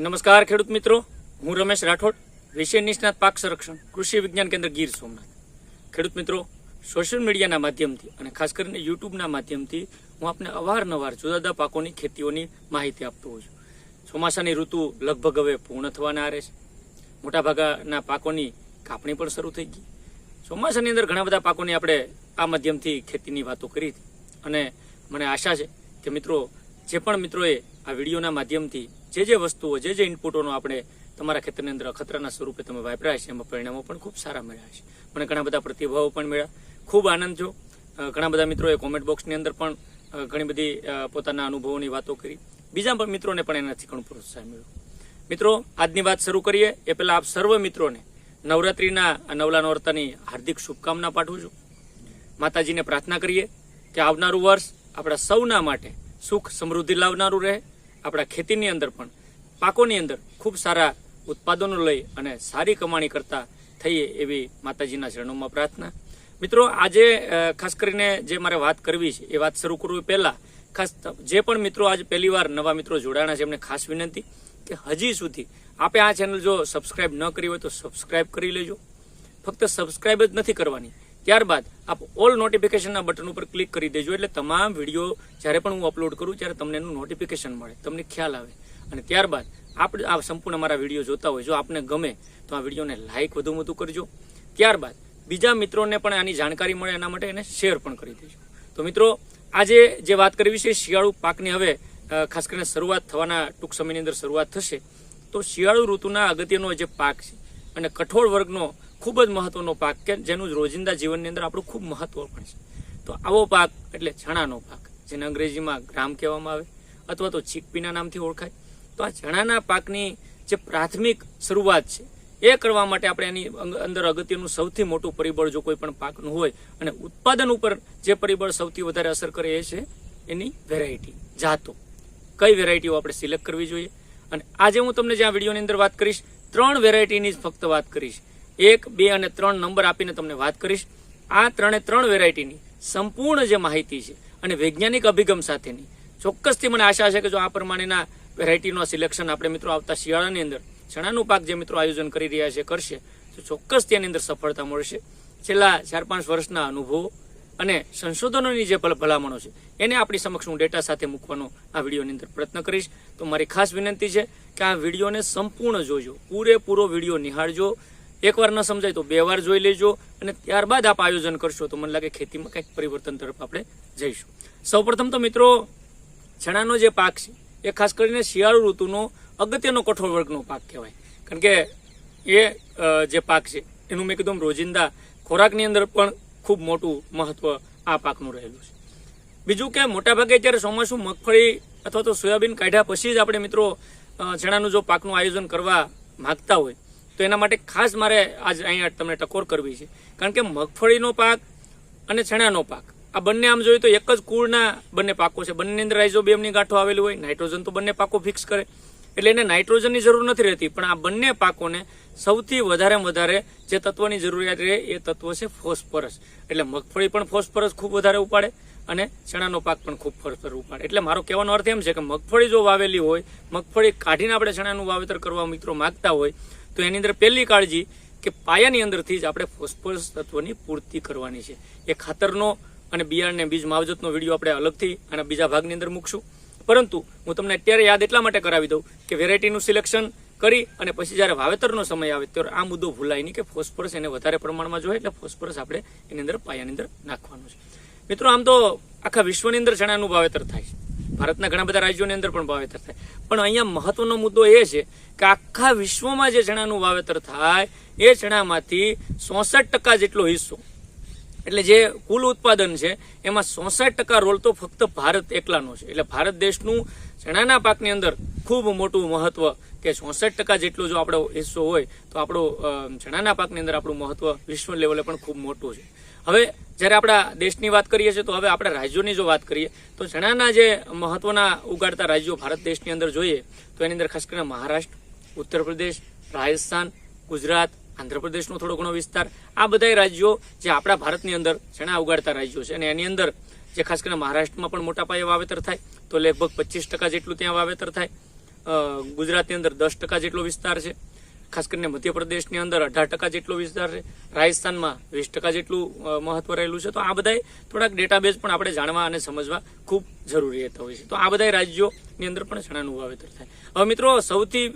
નમસ્કાર, ખેડૂત મિત્રો. હું રમેશ રાઠોડ, વિષય નિષ્ણાત પાક સંરક્ષણ, કૃષિ વિજ્ઞાન કેન્દ્ર ગીર સોમનાથ. ખેડૂત મિત્રો, સોશિયલ મીડિયાના માધ્યમથી અને ખાસ કરીને યુટ્યુબના માધ્યમથી હું આપને અવારનવાર જુદા જુદા પાકોની ખેતીઓની માહિતી આપતો હોઉં છું. ચોમાસાની ઋતુ લગભગ હવે પૂર્ણ થવાના આરે છે. મોટાભાગના પાકોની કાપણી પણ શરૂ થઈ ગઈ. ચોમાસાની અંદર ઘણા બધા પાકોની આપણે આ માધ્યમથી ખેતીની વાતો કરી હતી. અને મને આશા છે કે મિત્રો, જે પણ મિત્રોએ આ વિડીયોના માધ્યમથી જે જે વસ્તુઓ, જે જે ઇનપુટોનો આપણે તમારા ખેતરની અંદર અખતરાના સ્વરૂપે તમે વાપર્યા છે, એમાં પરિણામો પણ ખૂબ સારા મળ્યા છે. મને ઘણા બધા પ્રતિભાવો પણ મળ્યા. ખૂબ આનંદ જો ઘણા બધા મિત્રોએ કોમેન્ટ બોક્સની અંદર પણ ઘણી બધી પોતાના અનુભવોની વાતો કરી. બીજા પણ મિત્રોને પણ એનાથી ઘણું પ્રોત્સાહન મળ્યું. મિત્રો, આજની વાત શરૂ કરીએ. એ પહેલા આપ સર્વ મિત્રોને નવરાત્રિના નવલા નોરતાની હાર્દિક શુભકામના પાઠવું છું. માતાજીને પ્રાર્થના કરીએ કે આવનારું વર્ષ આપણા સૌના માટે સુખ સમૃદ્ધિ લાવનારું રહે. આપણા ખેતીની અંદર પણ, પાકોની અંદર ખૂબ સારા ઉત્પાદનો લઈ અને સારી કમાણી કરતા થઈએ એવી માતાજીના ચરણોમાં પ્રાર્થના. મિત્રો, આજે ખાસ કરીને જે મારે વાત કરવી છે, એ વાત શરૂ કરવી પહેલા, ખાસ જે પણ મિત્રો આજે પહેલી વાર નવા મિત્રો જોડાણા છે, એમને ખાસ વિનંતી કે હજી સુધી આપે આ ચેનલ જો સબસ્ક્રાઇબ ન કરી હોય તો સબસ્ક્રાઇબ કરી લેજો. ફક્ત સબસ્ક્રાઇબ જ નથી કરવાની ત્યારબાદ આપ ઓલ નોટિફિકેશનના બટન ઉપર ક્લિક કરી દેજો એટલે તમામ વીડિયો જ્યારે પણ હું અપલોડ કરું ત્યારે તમને એનું નોટિફિકેશન મળે. તમને ખ્યાલ આવે. અને ત્યારબાદ આપણે આ સંપૂર્ણ મારા વીડિયો જોતા હોય, જો આપને ગમે, તો આ વિડીયોને લાઇક વધુ વધુ કરજો. ત્યારબાદ બીજા મિત્રોને પણ આની જાણકારી મળે એના માટે એને શેર પણ કરી દેજો. તો મિત્રો, આજે જે વાત કરવી છે શિયાળુ પાકની, હવે ખાસ કરીને શરૂઆત થવાના ટૂંક સમયની અંદર શરૂઆત થશે. તો શિયાળુ ઋતુના અગત્યનો જે પાક છે અને કઠોળ વર્ગનો ખૂબ જ મહત્વનો પાક કે જેનું રોજિંદા જીવનની અંદર આપણું ખૂબ મહત્વ પણ છે. તો આવો પાક એટલે ચણાનો પાક, જેને અંગ્રેજીમાં ગ્રામ કહેવામાં આવે અથવા તો ચીકપીના નામથી ઓળખાય. તો આ ચણાના પાકની જે પ્રાથમિક શરૂઆત છે, એ કરવા માટે આપણે એની અંદર અગત્યનું સૌથી મોટું પરિબળ જો કોઈ પણ પાકનું હોય અને ઉત્પાદન ઉપર જે પરિબળ સૌથી વધારે અસર કરે એ છે એની વેરાયટી જાતો. કઈ વેરાયટીઓ આપણે સિલેક્ટ કરવી જોઈએ? અને આજે હું તમને જે આ વિડીયોની અંદર વાત કરીશ, ત્રણ વેરાયટીની જ ફક્ત વાત કરીશ. એક, બે અને ત્રણ નંબર આપીને તમને વાત કરીશ. આ ત્રણે ત્રણ વેરાયટીની સંપૂર્ણ જે માહિતી છે અને વૈજ્ઞાનિક અભિગમ સાથેની, ચોક્કસથી મને આશા છે કે જો આ પ્રમાણેના વેરાયટીનું સિલેક્શન આપણે મિત્રો આવતા શિયાળાની અંદર ચણાનું પાક જે મિત્રો આયોજન કરી રહ્યા છે, કરશે, તો ચોક્કસ તેની અંદર સફળતા મળશે. છેલ્લા ચાર, પાંચ વર્ષના અનુભવો અને સંશોધનોની જે ભલ- ભલામણો છે, એને આપણી સમક્ષ હું ડેટા સાથે મૂકવાનો આ વિડીયોની અંદર પ્રયત્ન કરીશ. તો મારી ખાસ વિનંતી છે કે આ વિડીયોને સંપૂર્ણ જોજો. પૂરેપૂરો વીડિયો નિહાળજો. એકવાર ન સમજાય તો બે વાર જોઈ લેજો અને ત્યારબાદ આપ આયોજન કરશો તો મને લાગે ખેતીમાં કંઈક પરિવર્તન તરફ આપણે જઈશું. સૌપ્રથમ તો મિત્રો, ચણાનો જે પાક છે, એ ખાસ કરીને શિયાળુ ઋતુનો અગત્યનો કઠોળ વર્ગનો પાક કહેવાય. કારણ કે એ જે પાક છે, એનું મેં કીધું રોજિંદા ખોરાકની અંદર પણ ખૂબ મોટું મહત્વ આ પાકનું રહેલું છે. બીજું કે મોટાભાગે અત્યારે ચોમાસું મગફળી અથવા તો સોયાબીન કાઢ્યા પછી જ આપણે મિત્રો ચણાનું જો પાકનું આયોજન કરવા માગતા હોય તો એના માટે ખાસ મારે આજ અહીંયા તમને ટકોર કરવી છે. કારણ કે મગફળીનો પાક અને ચણાનો પાક, આ બંને આમ જોઈએ તો એક જ કુળના બંને પાકો છે. બંને અંદર રાઇઝોબિયમની ગાંઠો આવેલી હોય નાઇટ્રોજન તો બંને પાકો ફિક્સ કરે. એટલે એને નાઇટ્રોજનની જરૂર નથી રહેતી, પણ આ બંને પાકોને સૌથી વધારે વધારે જે તત્વની જરૂરિયાત રહે એ તત્વ છે ફોસ્ફરસ. એટલે મગફળી પણ ફોસ્ફરસ ખૂબ વધારે ઉપાડે અને ચણાનો પાક પણ ખૂબ ફોસ્ફરસ ઉપાડે. એટલે મારો કહેવાનો અર્થ એમ છે કે મગફળી જો વાવેલી હોય, મગફળી કાઢીને આપણે ચણાનું વાવેતર કરવા મિત્રો માંગતા હોય તો એની અંદર પહેલી કાળજી કે પાયાની અંદરથી જ આપણે ફોસ્ફરસ તત્વની પૂર્તિ કરવાની છે. એ ખાતરનો અને બિયારણને બીજ માવજતનો વીડિયો આપણે અલગથી અને બીજા ભાગની અંદર મૂકશું. પરંતુ હું તમને અત્યારે યાદ એટલા માટે કરાવી દઉં કે વેરાયટીનું સિલેક્શન કરી અને પછી જ્યારે વાવેતરનો સમય આવે ત્યારે આ મુદ્દો ભૂલાય નહીં કે ફોસ્ફરસ એને વધારે પ્રમાણમાં જોઈએ એટલે ફોસ્ફરસ આપણે એની અંદર પાયાની અંદર નાખવાનું છે. મિત્રો, આમ તો આખા વિશ્વની અંદર ચણાનું વાવેતર થાય છે. ભારતના ઘણા બધા રાજ્યોની અંદર પણ વાવેતર થાય. પણ અહીંયા મહત્વનો મુદ્દો એ છે કે આખા વિશ્વમાં જે ચણાનું વાવેતર થાય, એ ચણામાંથી ચોસઠ ટકા જેટલો હિસ્સો, એટલે જે કુલ ઉત્પાદન છે, એમાં ચોસઠ ટકા રોલ તો ફક્ત ભારત એકલાનો છે. એટલે ભારત દેશનું ચણાના પાકની અંદર ખૂબ મોટું મહત્વ કે ચોસઠ ટકા જેટલો જો આપણો હિસ્સો હોય, તો આપણો ચણાના પાકની અંદર આપણું મહત્વ વિશ્વ લેવલે પણ ખૂબ મોટું છે. હવે જ્યારે આપણા દેશની વાત કરીએ છીએ, તો હવે આપણા રાજ્યોની જો વાત કરીએ, તો ચણાના જે મહત્વના ઉગાડતા રાજ્યો ભારત દેશની અંદર જોઈએ, તો એની અંદર ખાસ કરીને મહારાષ્ટ્ર, ઉત્તર પ્રદેશ, રાજસ્થાન, ગુજરાત, આંધ્રપ્રદેશનો થોડો ઘણો વિસ્તાર. આ બધા રાજ્યો જે આપણા ભારતની અંદર ચણા ઉગાડતા રાજ્યો છે. અને એની અંદર જે ખાસ કરીને મહારાષ્ટ્રમાં પણ મોટા પાયે વાવેતર થાય, તો લગભગ પચીસ જેટલું ત્યાં વાવેતર થાય. ગુજરાતની અંદર દસ જેટલો વિસ્તાર છે. ખાસ કરીને મધ્યપ્રદેશની અંદર અઢાર ટકા જેટલો વિસ્તાર છે, રાજસ્થાનમાં વીસ ટકા જેટલું મહત્વ રહેલું છે. તો આ બધાય થોડાક ડેટાબેઝ પણ આપણે જાણવા અને સમજવા ખૂબ જરૂરી હોય છે. તો આ બધા રાજ્યોની અંદર પણ ચણાનું વાવેતર થાય. હવે મિત્રો, સૌથી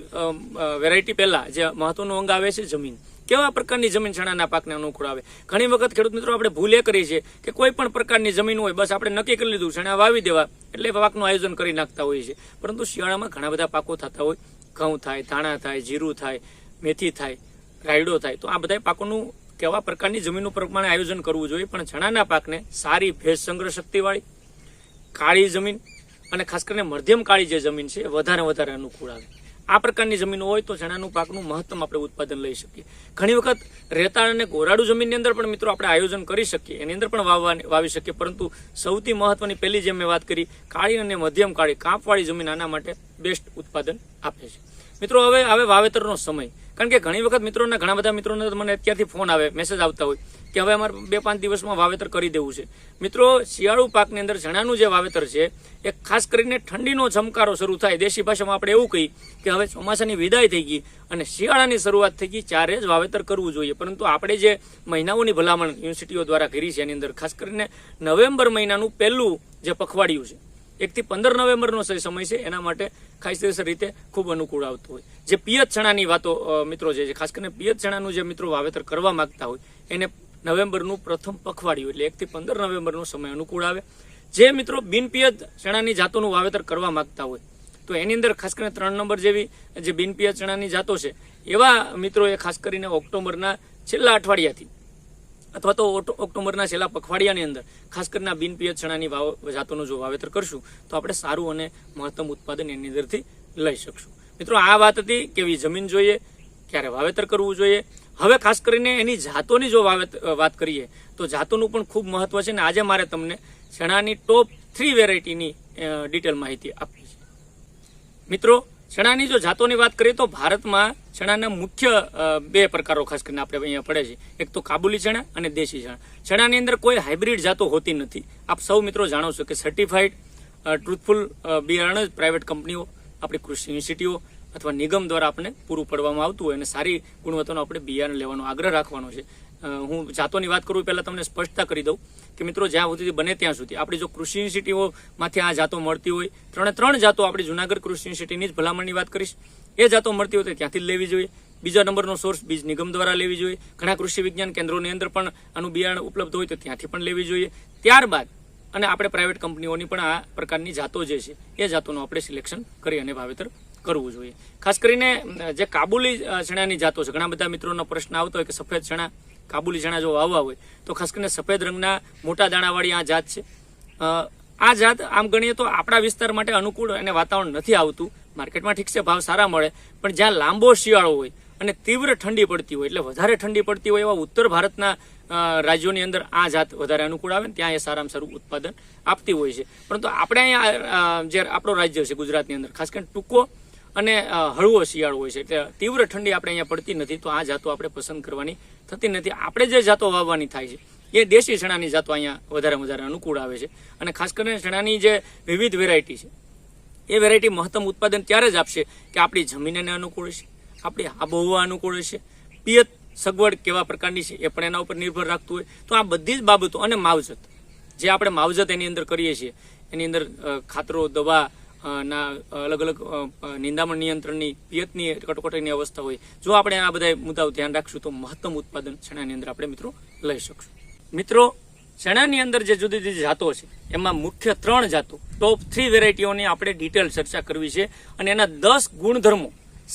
વેરાયટી પહેલા જે મહત્વનો અંગ આવે છે જમીન. કેવા પ્રકારની જમીન ચણાના પાકને અનુકૂળ આવે? ઘણી વખત ખેડૂત મિત્રો આપણે ભૂલે કરીએ છીએ કે કોઈ પણ પ્રકારની જમીન હોય, બસ આપણે નક્કી કરી લીધું ચણા વાવી દેવા, એટલે પાકનું આયોજન કરી નાખતા હોઈએ છીએ. પરંતુ શિયાળામાં ઘણા બધા પાકો થતા હોય. ઘઉં થાય, ધાણા થાય, જીરું થાય મેથી થાય, રાયડો થાય, તો આ બધા પાકોનું કેવા પ્રકારની જમીનનું પ્રમાણે આયોજન કરવું જોઈએ? પણ ચણાના પાકને સારી ભેજ સંગ્રહ શક્તિવાળી, કાળી જમીન અને ખાસ કરીને મધ્યમ કાળી જે જમીન છે વધારે વધારે અનુકૂળ આવે. આ પ્રકારની જમીનો હોય તો ચણાનું પાકનું મહત્તમ આપણે ઉત્પાદન લઈ શકીએ. ઘણી વખત રેતાળ અને ગોરાડુ જમીનની અંદર પણ મિત્રો આપણે આયોજન કરી શકીએ, એની અંદર પણ વાવવા વાવી શકીએ. પરંતુ સૌથી મહત્વની પહેલી જેમ મેં વાત કરી, કાળી અને મધ્યમ કાળી, કાંપવાળી જમીન આના માટે બેસ્ટ ઉત્પાદન આપે છે. મિત્રો, હવે હવે વાવેતરનો સમય. કારણ કે ઘણી વખત મિત્રોના, ઘણા બધા મિત્રોને મને અત્યારથી ફોન આવે મેસેજ આવતા હોય કે હવે અમારે બે પાંચ દિવસમાં વાવેતર કરી દેવું છે. મિત્રો, શિયાળુ પાકની અંદર ચણાનું જે વાવેતર છે, એ ખાસ કરીને ઠંડીનો ચમકારો શરૂ થાય. દેશી ભાષામાં આપણે એવું કહી કે હવે ચોમાસાની વિદાય થઈ ગઈ અને શિયાળાની શરૂઆત થઈ ગઈ ત્યારે જ વાવેતર કરવું જોઈએ. પરંતુ આપણે જે મહિનાઓની ભલામણ યુનિવર્સિટીઓ દ્વારા કરી છે, એની અંદર ખાસ કરીને નવેમ્બર મહિનાનું પહેલું જે પખવાડિયું છે એકથી પંદર નવેમ્બરનો સમય છે, એના માટે ખાસ રીતે ખૂબ અનુકૂળ આવતું હોય. જે પિયત ચણાની વાતો મિત્રો જે છે ખાસ કરીને પિયત ચણાનું જે મિત્રો વાવેતર કરવા માંગતા હોય, એને નવેમ્બરનું પ્રથમ પખવાડિયું, એટલે એકથી પંદર નવેમ્બરનો સમય અનુકૂળ આવે. જે મિત્રો બિનપિયત ચણાની જાતોનું વાવેતર કરવા માંગતા હોય, તો એની અંદર ખાસ કરીને ત્રણ નંબર જેવી જે બિનપિયત ચણાની જાતો છે, એવા મિત્રોએ ખાસ કરીને ઓક્ટોબરના છેલ્લા અઠવાડિયાથી અથવા તો ઓક્ટોબરના છેલ્લા પખવાડિયાની અંદર, ખાસ કરીને આ બિનપિયત ચણાની વાવ, જાતોનું જો વાવેતર કરશું, તો આપણે સારું અને મહત્તમ ઉત્પાદન એની અંદરથી લઈ શકશું. મિત્રો, આ વાત હતી કેવી જમીન જોઈએ, ક્યારે વાવેતર કરવું જોઈએ. હવે ખાસ કરીને એની જાતોની જો વાત કરીએ, તો જાતોનું પણ ખૂબ મહત્વ છે ને આજે મારે તમને ચણાની ટોપ થ્રી વેરાયટીની ડિટેલ માહિતી આપવી છે. મિત્રો ચણાની જો જાતોની વાત કરીએ તો ભારતમાં ચણાના મુખ્ય બે પ્રકારો ખાસ કરીને આપણે અહીંયા પડે છે. એક તો કાબુલી ચણા અને દેશી ચણા. ચણાની અંદર કોઈ હાઇબ્રિડ જાતો હોતી નથી. આપ સૌ મિત્રો જાણો છો કે સર્ટિફાઈડ ટ્રુથફુલ બિયારણ જ પ્રાઇવેટ કંપનીઓ આપણી કૃષિ યુનિવર્સિટીઓ અથવા નિગમ દ્વારા આપણે પૂરું પાડવામાં આવતું હોય અને સારી ગુણવત્તાનું આપણે બિયારણ લેવાનો આગ્રહ રાખવાનો છે. હું જાતોની વાત કરું પહેલા તમને સ્પષ્ટતા કરી દઉં કે મિત્રો જ્યાં સુધી બને ત્યાં સુધી. આપણી જો કૃષિ યુનિવર્સિટીઓમાંથી આ જાતો મળતી હોય, ત્રણે ત્રણ જાતો આપણી જુનાગઢ કૃષિ યુનિવર્સિટીની જ ભલામણની વાત કરીશ. એ જાતો મળતી હોય તો ત્યાંથી જ લેવી જોઈએ. બીજા નંબરનો સોર્સ બીજ નિગમ દ્વારા લેવી જોઈએ. ઘણા કૃષિ વિજ્ઞાન કેન્દ્રોની અંદર પણ આનું બિયારણ ઉપલબ્ધ હોય તો ત્યાંથી પણ લેવી જોઈએ. ત્યારબાદ, અને આપણે પ્રાઇવેટ કંપનીઓની પણ આ પ્રકારની જાતો જે છે, એ જાતોનું આપણે સિલેક્શન કરી અને વાવેતર કરવું જોઈએ. ખાસ કરીને, જે કાબુલી ચણાની જાતો છે, ઘણા બધા મિત્રોનો પ્રશ્ન આવતો હોય કે સફેદ ચણા કાબુલી ચણા જો વાવવા હોય, તો ખાસ કરીને સફેદ રંગના મોટા દાણાવાળી આ જાત છે. આ જાત આમ ગણીએ તો આપણા વિસ્તાર માટે અનુકૂળ અને વાતાવરણ નથી આવતું. માર્કેટમાં ઠીક છે, ભાવ સારા મળે, પણ જ્યાં લાંબો શિયાળો હોય અને તીવ્ર ઠંડી પડતી હોય, એટલે વધારે ઠંડી પડતી હોય એવા ઉત્તર ભારતના રાજ્યોની અંદર આ જાત વધારે અનુકૂળ આવે ને ત્યાં એ સારામાં સારું ઉત્પાદન આપતી હોય છે. પરંતુ આપણે અહીંયા જે આપણો રાજ્ય છે ગુજરાતની અંદર, ખાસ કરીને ટૂંકો અને હળવો શિયાળો હોય છે, એટલે તીવ્ર ઠંડી આપણે અહીંયા પડતી નથી, તો આ જાતો આપણે પસંદ કરવાની થતી નથી. આપણે જે જાતો વાવવાની થાય છે, એ દેશી ચણાની જાતો અહીંયા વધારે વધારે અનુકૂળ આવે છે. અને ખાસ કરીને ચણાની જે વિવિધ વેરાયટી છે, એ વેરાયટી મહત્તમ ઉત્પાદન ત્યારે જ આપશે કે આપણી જમીનને અનુકૂળ છે આપણી આબોહવા અનુકૂળ છે પિયત સગવડ કેવા પ્રકારની છે, એ પણ એના ઉપર નિર્ભર રાખતું હોય. તો આ બધી જ બાબતો અને માવજત, જે આપણે માવજત એની અંદર કરીએ છીએ, એની અંદર ખાતરો, દવા ના અલગ અલગ નિંદામણ નિયંત્રણની, પિયતની કટોકટીની અવસ્થા હોય. જો આપણે આ બધા મુદ્દાઓ ધ્યાન રાખશું તો મહત્તમ ઉત્પાદન ચણાની અંદર આપણે મિત્રો લઈ શકશું. મિત્રો ચણાની અંદર જે જુદી જુદી જાતો છે, એમાં મુખ્ય ત્રણ જાતો. ટોપ થ્રી વેરાયટીઓની આપણે ડિટેલ ચર્ચા કરવી છે અને એના દસ ગુણધર્મો,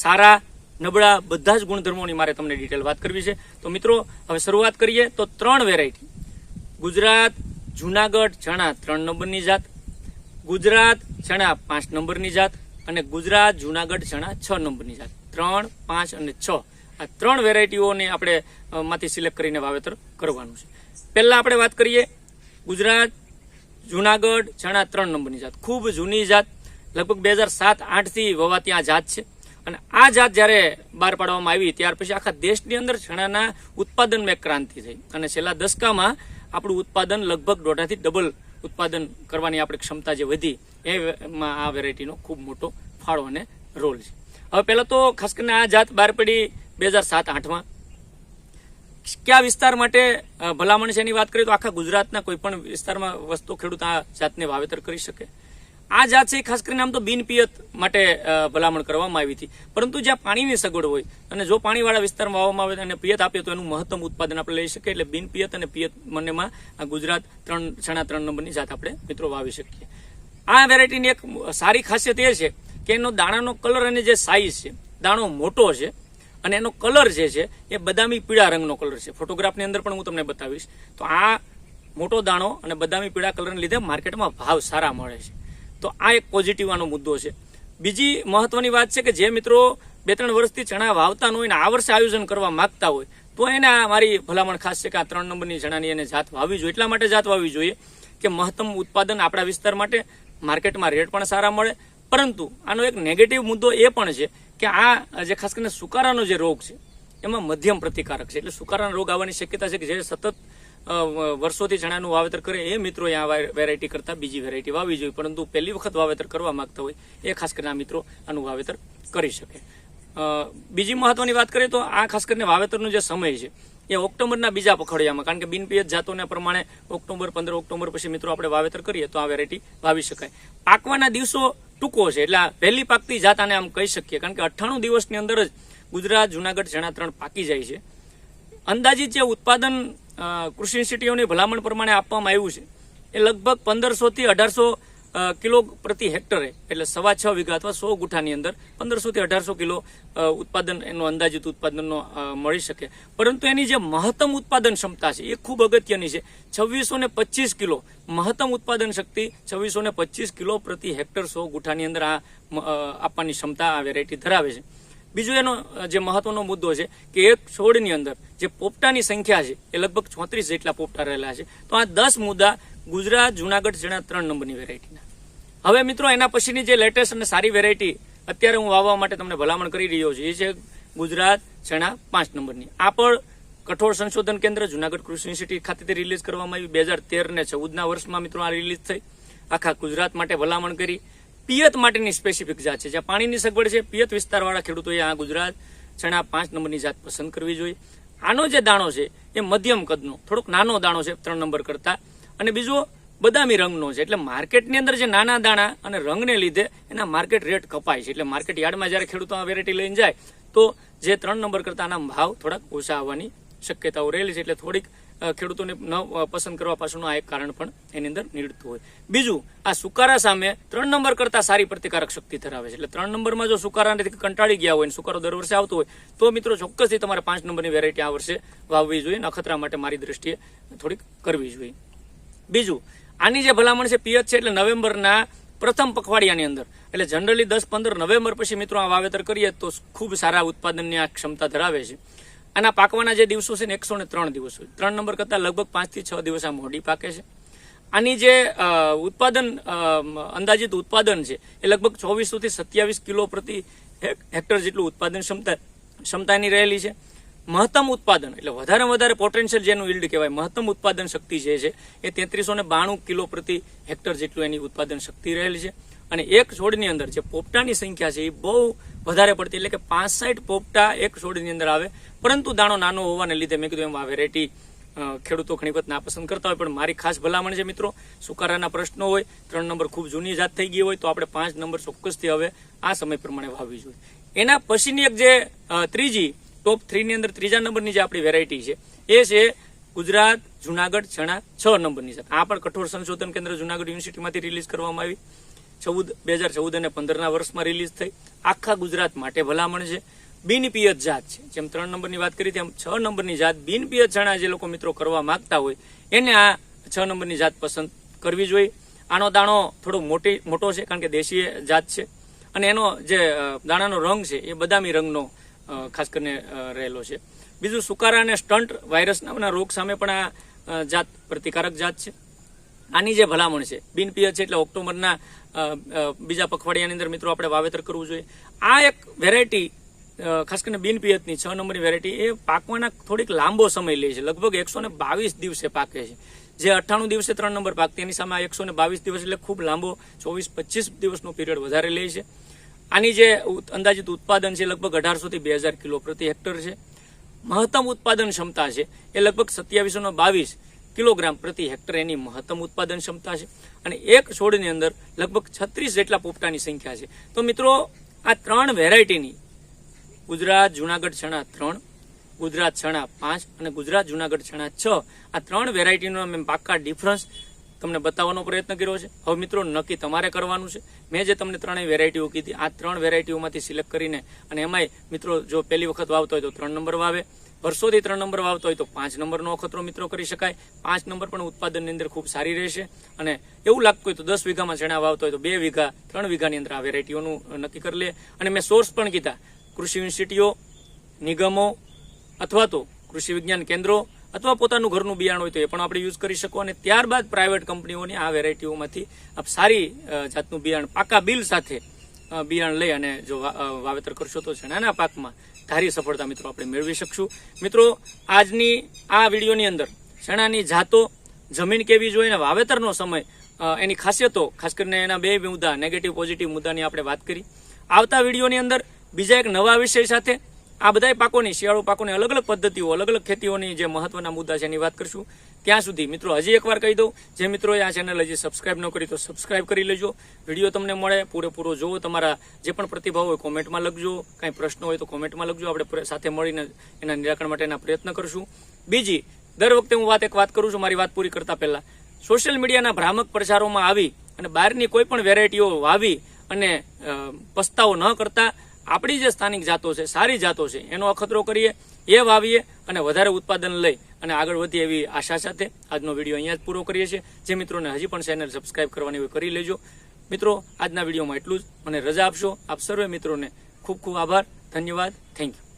સારા, નબળા, બધા જ ગુણધર્મોની મારે તમને ડિટેલ વાત કરવી છે. તો મિત્રો, હવે શરૂઆત કરીએ તો ત્રણ વેરાયટી ગુજરાત, જુનાગઢ ચણા ત્રણ નંબરની જાત. ગુજરાત ચણા પાંચ નંબરની જાત અને ગુજરાત જુનાગઢ ચણા છ નંબરની જાત. ત્રણ, પાંચ અને છ. આ ત્રણ વેરાયટીઓને આપણે માંથી સિલેક્ટ કરીને વાવેતર કરવાનું છે. પહેલા આપણે વાત કરીએ ગુજરાત, જુનાગઢ ચણા ત્રણ નંબરની જાત. ખૂબ જૂની જાત. લગભગ બે હજાર સાત, આઠથી વવાતી આ જાત છે. અને આ જાત જ્યારે બહાર પાડવામાં આવી, ત્યાર પછી આખા દેશની અંદર ચણાના ઉત્પાદનમાં એક ક્રાંતિ થઈ. અને છેલ્લા દસકામાં આપણું ઉત્પાદન લગભગ દોઢાથી ડબલ ઉત્પાદન કરવાની આપણી ક્ષમતા જે વધી, એમાં આ વેરાયટીનો ખૂબ મોટો ફાળો અને રોલ છે. હવે પહેલા તો ખાસ કરીને આ જાત બહાર પડી બે હજાર સાત આઠમાં. કયા વિસ્તાર માટે ભલામણ છે એની વાત કરીએ તો આખા ગુજરાતના કોઈ પણ વિસ્તારમાં વસ્તુ ખેડૂત આ જાતને વાવેતર કરી શકે? આ જાત છે ખાસ કરીને આમ તો બિનપિયત માટે ભલામણ કરવામાં આવી હતી. પરંતુ જ્યાં પાણીની સગવડ હોય અને જો પાણીવાળા વિસ્તારમાં વાવવામાં આવે અને પિયત આપીએ તો એનું મહત્તમ ઉત્પાદન આપણે લઈ શકીએ એટલે બિનપિયત અને પિયત બંનેમાં ગુજરાત ત્રણ છણા ત્રણ નંબરની જાત આપણે મિત્રો વાવી શકીએ. આ વેરાયટીની એક સારી ખાસિયત એ છે કે એનો દાણાનો કલર અને જે સાઇઝ છે, દાણો મોટો છે અને એનો કલર જે છે એ બદામી પીળા રંગનો કલર છે. ફોટોગ્રાફની અંદર પણ હું તમને બતાવીશ. તો આ મોટો દાણો અને બદામી પીળા કલરને લીધે માર્કેટમાં ભાવ સારા મળે છે. તો આ એક પોઝિટિવ આનો મુદ્દો છે. બીજી મહત્વની વાત છે કે જે મિત્રો બે ત્રણ વર્ષથી ચણા વાવતા હોય ને આ વર્ષે આયોજન કરવા માંગતા હોય, તો એને આ મારી ભલામણ ખાસ છે કે આ ત્રણ નંબરની ચણાની એને જાત વાવવી જોઈએ. એટલા માટે જાત વાવવી જોઈએ કે મહત્તમ ઉત્પાદન આપણા વિસ્તાર માટે માર્કેટમાં રેટ પણ સારા મળે. પરંતુ આનો એક નેગેટિવ મુદ્દો એ પણ છે કે આ જે ખાસ કરીને સુકારાનો જે રોગ છે, એમાં મધ્યમ પ્રતિકારક છે. એટલે સુકારાનો રોગ આવવાની શક્યતા છે કે જે સતત વર્ષોથી ચણાનું વાવેતર કરે એ મિત્રો આ વેરાયટી કરતા બીજી વેરાયટી વાવી જોઈએ. પરંતુ પહેલી વખત વાવેતર કરવા માંગતા હોય એ ખાસ કરીને મિત્રો આનું વાવેતર કરી શકે. બીજી મહત્વની વાત કરીએ તો આ ખાસ કરીને વાવેતરનો જે સમય છે એ ઓક્ટોબરના બીજા પખવાડિયામાં, કારણ કે બિનપિયત જાતોના પ્રમાણે ઓક્ટોબર, પંદર ઓક્ટોબર પછી મિત્રો આપણે વાવેતર કરીએ તો આ વેરાયટી વાવી શકાય. પાકવાના દિવસો ટૂંકો છે, એટલે પહેલી પાકતી જાત આને આમ કહી શકીએ, કારણ કે અઠ્ઠાણું દિવસની અંદર જ ગુજરાત, જુનાગઢ ચણા ત્રણ પાકી જાય છે. અંદાજિત જે ઉત્પાદન કૃષિ ઇન્સ્ટિટ્યૂટની ભલામણ પ્રમાણે આપવામાં આવ્યું છે. એ લગભગ પંદરસો થી અઢારસો કિલો પ્રતિ હેક્ટરે, એટલે સવા છ વીઘા અથવા સો ગુઠાની અંદર પંદરસો થી અઢારસો કિલો ઉત્પાદન, એનો અંદાજિત ઉત્પાદનનો મળી શકે. પરંતુ એની જે મહત્તમ ઉત્પાદન ક્ષમતા છે, એ ખૂબ અગત્યની છે. છવ્વીસો ને પચીસ કિલો મહત્તમ ઉત્પાદન શક્તિ છવ્વીસો ને પચીસ કિલો પ્રતિ હેક્ટર સો ગુઠાની અંદર આ આપવાની ક્ષમતા આ વેરાયટી ધરાવે છે. બીજો એનો જે મહત્વનો મુદ્દો છે કે એક છોડની અંદર જે પોપટાની સંખ્યા છે, એ લગભગ ચોત્રીસ જેટલા પોપટા રહેલા છે. તો આ દસ મુદ્દા ગુજરાત, જુનાગઢ જેના ત્રણ નંબરની વેરાયટીના હવે મિત્રો, એના પછીની જે લેટેસ્ટ અને સારી વેરાયટી અત્યારે હું વાવવા માટે તમને ભલામણ કરી રહ્યો છું, એ છે ગુજરાત ચણા પાંચ નંબરની. આ પણ કઠોળ સંશોધન કેન્દ્ર જુનાગઢ કૃષિ યુનિવર્સિટી ખાતેથી રિલીઝ કરવામાં આવી બે હજાર તેર ને ચૌદના વર્ષમાં મિત્રો આ રિલીઝ થઈ. આખા ગુજરાત માટે ભલામણ કરી. પિયત માટેની સ્પેસિફિક જાત છે. જ્યાં પાણીની સગવડ છે, પિયત વિસ્તારવાળા ખેડૂતોએ આ ગુજરાત ચણા પાંચ નંબરની જાત પસંદ કરવી જોઈએ. આનો જે દાણો છે, એ મધ્યમ કદનો, થોડોક નાનો દાણો છે, ત્રણ નંબર કરતા. અને બીજો બદામી રંગનો છે, એટલે માર્કેટની અંદર જે નાના દાણા અને રંગને લીધે એના માર્કેટ રેટ કપાય છે. એટલે માર્કેટ યાર્ડમાં જ્યારે ખેડૂતો આ વેરાયટી લઈને જાય, તો જે ત્રણ નંબર કરતા આના ભાવ થોડાક ઓછા આવવાની શક્યતાઓ રહેલી છે. એટલે થોડીક ખેડૂતોને ન પસંદ કરવા પાછળનું આ એક કારણ પણ એની અંદર નીડતું હોય. બીજું, આ સુકારા સામે ત્રણ નંબર કરતા સારી પ્રતિકારક શક્તિ ધરાવે છે. એટલે ત્રણ નંબરમાં જો સુકારાને કંટાળી ગયા હોય સુકારો દર વર્ષે આવતો હોય, તો મિત્રો ચોક્કસથી તમારે પાંચ નંબરની વેરાયટી આ વર્ષે વાવવી જોઈએ. અને અખતરા માટે મારી દ્રષ્ટિએ થોડીક કરવી જોઈએ. બીજું, આની જે ભલામણ છે પિયત છે એટલે નવેમ્બરના પ્રથમ પખવાડિયાની અંદર. એટલે જનરલી દસ પંદર નવેમ્બર પછી મિત્રો આ વાવેતર કરીએ તો ખૂબ સારા ઉત્પાદનની આ ક્ષમતા ધરાવે છે. આના પાકવાના જે દિવસો છે ને, એકસો ને ત્રણ દિવસો. ત્રણ નંબર કરતાં લગભગ પાંચથી છ દિવસ આ મોડી પાકે છે. આની જે ઉત્પાદન અંદાજિત ઉત્પાદન છે, એ લગભગ ચોવીસો થી સત્યાવીસ કિલો પ્રતિ હેક્ટર જેટલું ઉત્પાદન ક્ષમતા, ક્ષમતાની રહેલી છે. મહત્તમ ઉત્પાદન, એટલે વધારે વધારે પોટેન્શિયલ જેનું ઇલ્ડ કહેવાય, મહત્તમ ઉત્પાદન શક્તિ જે છે, એ તેત્રીસો ને બાણું કિલો પ્રતિ હેક્ટર જેટલું એની ઉત્પાદન શક્તિ રહેલી છે. અને એક છોડની અંદર જે પોપટાની સંખ્યા છે, એ બહુ વધારે પડતી, એટલે કે પાંસઠ પોપટા એક છોડની અંદર આવે. પરંતુ દાણો નાનો હોવાને લીધે મેં કીધું એમ આ વેરાયટી ખેડૂતો ઘણી વખત નાપસંદ કરતા હોય, પણ મારી ખાસ ભલામણ છે મિત્રો, સુકારાના પ્રશ્નો હોય, ત્રણ નંબર ખૂબ જૂની જાત થઈ ગઈ હોય, તો આપણે પાંચ નંબર ચોક્કસથી હવે આ સમય પ્રમાણે વાવવી જોઈએ. એના પછીની એક જે ત્રીજી ટોપ થ્રીની અંદર ત્રીજા નંબરની જે આપણી વેરાયટી છે, એ છે ગુજરાત, જુનાગઢ, ચણા, છ નંબરની છે. આ પણ કઠોર સંશોધન કેન્દ્ર જુનાગઢ યુનિવર્સિટીમાંથી રિલીઝ કરવામાં આવી. ચૌદ, બે હજાર ચૌદ અને પંદરના વર્ષમાં રિલીઝ થઈ. આખા ગુજરાત માટે ભલામણ છે. બિનપિયત જાત છે. જેમ ત્રણ નંબરની વાત કરી, તેમ છ નંબરની જાત બિનપિયત જણા જે લોકો મિત્રો કરવા માંગતા હોય. એને આ છ નંબરની જાત પસંદ કરવી જોઈએ. આનો દાણો થોડો મોટી, મોટો છે, કારણ કે દેશીય જાત છે. અને એનો જે દાણાનો રંગ છે, એ બદામી રંગનો ખાસ કરીને રહેલો છે. બીજું સુકારા અને સ્ટન્ટ વાયરસના રોગ સામે પણ આ જાત પ્રતિકારક જાત છે. આની જે ભલામણ છે, બિનપિયત છે એટલે ઓક્ટોબરના બીજા પખવાડિયાની અંદર મિત્રો આપણે વાવેતર કરવું જોઈએ. આ એક વેરાયટી ખાસ કરીને બિનપિયતની છ નંબરની વેરાયટી એ પાકવાના થોડીક લાંબો સમય લે છે. લગભગ એકસો બાવીસ દિવસે પાકે છે. જે અઠ્ઠાણું દિવસે ત્રણ નંબર પાક, તેની સામે એકસો ને બાવીસ દિવસ એટલે ખૂબ લાંબો ચોવીસ પચીસ દિવસનો પીરિયડ વધારે લે છે. આની જે અંદાજિત ઉત્પાદન છે લગભગ અઢારસોથી બે હજાર કિલો પ્રતિ હેક્ટર છે. મહત્તમ ઉત્પાદન ક્ષમતા છે એ લગભગ સત્યાવીસો બાવીસ કિલોગ્રામ પ્રતિ હેક્ટર એની મહત્તમ ઉત્પાદન ક્ષમતા છે. અને એક છોડની અંદર લગભગ છત્રીસ જેટલા પોપટાની સંખ્યા છે. તો મિત્રો, આ ત્રણ વેરાયટીની ગુજરાત, જુનાગઢ ચણા ત્રણ, ગુજરાત ચણા પાંચ અને ગુજરાત, જુનાગઢ ચણા છ. આ ત્રણ વેરાયટીનો મેં પાક્કા ડિફરન્સ તમને બતાવવાનો પ્રયત્ન કર્યો છે. હવે મિત્રો, નક્કી તમારે કરવાનું છે. મેં જે તમને ત્રણેય વેરાયટીઓ કીધી, આ ત્રણ વેરાયટીઓમાંથી સિલેક્ટ કરીને અને એમાંય મિત્રો, જો પહેલી વખત વાવતો હોય તો ત્રણ નંબર વાવે. વર્ષોથી ત્રણ નંબર વાવતો હોય તો પાંચ નંબરનો અખતરો મિત્રો કરી શકાય. પાંચ નંબર પણ ઉત્પાદનની અંદર ખૂબ સારી રહેશે અને એવું લાગતું હોય તો દસ વીઘામાં ચણા વાવતો હોય તો બે વીઘા, ત્રણ વીઘાની અંદર આ વેરાયટીઓનું નક્કી કરી લે. અને મેં સોર્સ પણ કીધા. કૃષિ યુનિવર્સિટીઓ, નિગમો અથવા તો કૃષિ વિજ્ઞાન કેન્દ્રો અથવા પોતાનું ઘરનું બિયાણ હોય તો એ પણ આપણે યુઝ કરી શકો અને ત્યારબાદ પ્રાઇવેટ કંપનીઓની આ વેરાયટીઓમાંથી આપ સારી જાતનું બિયાણ પાકા બિલ સાથે બિયાણ લઈ અને જો વાવેતર કરશો તો ચણાના પાકમાં ધારી સફળતા મિત્રો આપણે મેળવી શકશું. મિત્રો, આજની આ વિડીયોની અંદર ચણાની જાતો, જમીન કેવી જોઈએ અને વાવેતરનો સમય એની ખાસિયતો, ખાસ કરીને એના બે મુદ્દા નેગેટિવ પોઝિટિવ મુદ્દાની આપણે વાત કરી. આવતા વિડીયોની અંદર બીજા એક નવા વિષય સાથે આ બધા પાકોની, શિયાળુ પાકોની અલગ અલગ પદ્ધતિઓ, અલગ અલગ ખેતીઓની જે મહત્વના મુદ્દા છે એની વાત કરશું. ત્યાં સુધી મિત્રો હજી એકવાર કહી દઉં, જે મિત્રોએ આ ચેનલ હજી સબસ્ક્રાઇબ ન કરી તો સબસ્ક્રાઇબ કરી લેજો. વીડિયો તમને મળે, પૂરેપૂરો જોવો તમારા જે પણ પ્રતિભાવ હોય કોમેન્ટમાં લખજો. કાંઈ પ્રશ્ન હોય તો કોમેન્ટમાં લખજો. આપણે સાથે મળીને એના નિરાકરણ માટેના પ્રયત્ન કરશું. બીજી, દર વખતે હું વાત એક વાત કરું છું, મારી વાત પૂરી કરતા પહેલા. સોશિયલ મીડિયાના ભ્રામક પ્રચારોમાં આવી અને બહારની કોઈ પણ વેરાયટીઓ વાવી અને પસ્તાવો ન કરતા આપણી જે સ્થાનિક જાતો છે, સારી જાતો છે, એનો અખતરો કરીએ, એ વાવીએ અને વધારે ઉત્પાદન લઈ અને આગળ વધીએ એવી આશા સાથે આજનો વીડિયો અહીંયા જ પૂરો કરીએ છીએ. જે મિત્રોને હજી પણ ચેનલ સબસ્ક્રાઈબ કરવાની હોય કરી લેજો. મિત્રો, આજના વિડીયોમાં એટલું જ. મને રજા આપશો. આપ સર્વે મિત્રોને ખૂબ ખૂબ આભાર. ધન્યવાદ. Thank you